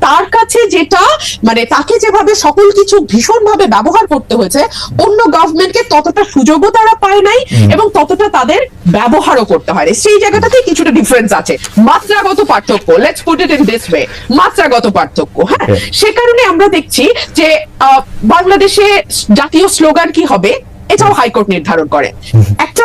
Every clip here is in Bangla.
তার কাছে যেটা মানে তাকে যেভাবে সকল কিছু ভীষণ ভাবে ব্যবহার করতে হয়েছে অন্য গভর্নমেন্টকে ততটা সুযোগও তারা পায় নাই এবং ততটা তাদের ব্যবহারও করতে হয় সেই জায়গাটাতে কিছুটা ডিফারেন্স আছে। মাত্রাগত পার্থক্য let's put it in this way মাত্রাগত পার্থক্য হ্যাঁ? সে কারণে আমরা দেখছি যে আহ, বাংলাদেশে জাতীয় স্লোগান কি হবে? এটাও হাইকোর্ট নির্ধারণ করে। একটা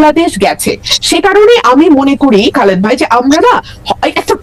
বাংলাদেশ গেছে। সে কারণে আমি মনে করি খালেদ ভাই যে আমরা না একটা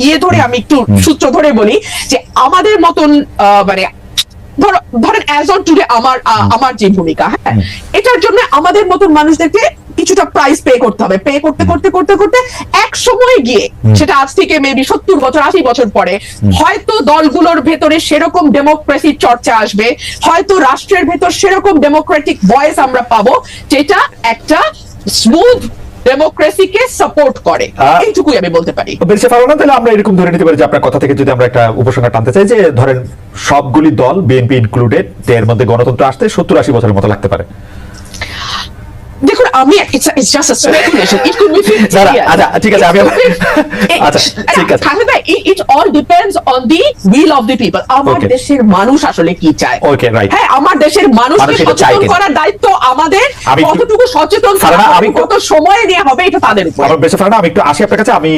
ইয়ে ধরে আমি একটু সূত্র ধরে বলি যে আমাদের মতন মানে ধরো ধরেন অ্যাজ অন টুডে আমার আমার যে ভূমিকা হ্যাঁ? এটার জন্য আমাদের মতন মানুষদেরকে কিছুটা প্রাইস পে করতে হবে। পে করতে করতে করতে করতে এক সময় গিয়ে সেটা আজ থেকে মেবি সত্তর বছর আশি বছর পরে হয়তো দলগুলোর ভেতরে সেরকম ডেমোক্রেসির চর্চা আসবে হয়তো রাষ্ট্রের ভেতর সেরকম ডেমোক্রেটিক ভয়েস আমরা পাবো যেটা একটা স্মুথ ডেমোক্রেসিকে সাপোর্ট করে। এইটুকুই আমি বলতে পারি। বেরেছে না তাহলে আমরা এরকম ধরে নিতে পারি যে আপনার কথা থেকে যদি আমরা একটা উপসংহার টানতে চাই যে ধরেন সবগুলি দল বিএনপি ইনক্লুডেড এর মধ্যে গণতন্ত্র আসতে সত্তর আশি বছরের মতো লাগতে পারে। দেখুন আমি it's just speculation it could be 50 না, না, years. আচ্ছা, ঠিক আছে, আমি- আচ্ছা, ঠিক আছে। তাহলে ভাই, it all depends on the will of the people আমার দেশের মানুষ আসলে কি চায়? ওকে রাইট হ্যাঁ আমার দেশের মানুষকে সচেতন করার দায়িত্ব আমাদের। আমি কতটুকু সচেতন করা আমি কত সময় নেওয়া হবে এটা তাদের উপর। আমার বেশ ফারনা আমি একটু আসি আপনার কাছে আমি